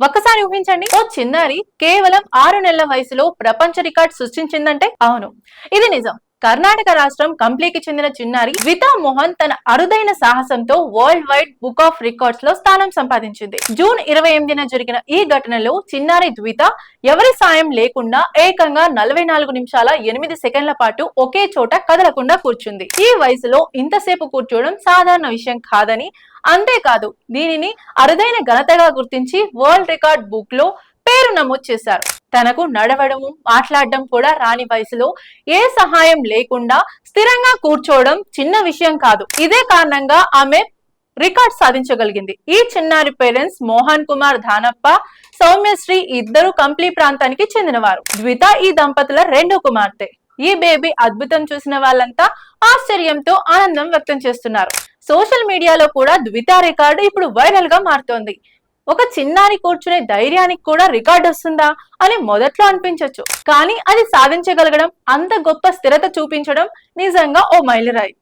ఒక్కసారి ఊహించండి. ఓ చిన్నారి కేవలం ఆరు నెలల వయసులో ప్రపంచ రికార్డ్ సృష్టించిందంటే అవును. ఇది నిజం. కర్ణాటక రాష్ట్రం కంప్లీకి చెందిన చిన్నారి వితా మోహన్ తన అరుదైన సాహసంతో వరల్డ్ వైడ్ బుక్ ఆఫ్ రికార్డ్స్లో స్థానం సంపాదించింది. జూన్ ఇరవై ఎనిమిదిన జరిగిన ఈ ఘటనలో చిన్నారి ద్విత ఎవరి సాయం లేకుండా ఏకంగా నలభై నాలుగు నిమిషాల ఎనిమిది సెకండ్ల పాటు ఒకే చోట కదలకుండా కూర్చుంది. ఈ వయసులో ఇంతసేపు కూర్చోవడం సాధారణ విషయం కాదని అంతేకాదు దీనిని అరుదైన ఘనతగా గుర్తించి వరల్డ్ రికార్డ్ బుక్లో పేరు నమోదు చేశారు. తనకు నడవడము మాట్లాడడం కూడా రాని వయసులో ఏ సహాయం లేకుండా స్థిరంగా కూర్చోవడం చిన్న విషయం కాదు. ఇదే కారణంగా ఆమె రికార్డ్ సాధించగలిగింది. ఈ చిన్నారి పేరెంట్స్ మోహన్ కుమార్ ధానప్ప సౌమ్యశ్రీ ఇద్దరు కంప్లీ ప్రాంతానికి చెందినవారు. ద్విత ఈ దంపతుల రెండో కుమార్తె. ఈ బేబీ అద్భుతం చూసిన వాళ్ళంతా ఆశ్చర్యంతో ఆనందం వ్యక్తం చేస్తున్నారు. సోషల్ మీడియాలో కూడా ద్విత రికార్డు ఇప్పుడు వైరల్గా మారుతోంది. ఒక చిన్నారి కూర్చునే ధైర్యానికి కూడా రికార్డ్ వస్తుందా అని మొదట్లో అనిపించవచ్చు కానీ అది సాధించగలగడం అంత గొప్ప స్థిరత చూపించడం నిజంగా ఓ మైలురాయి.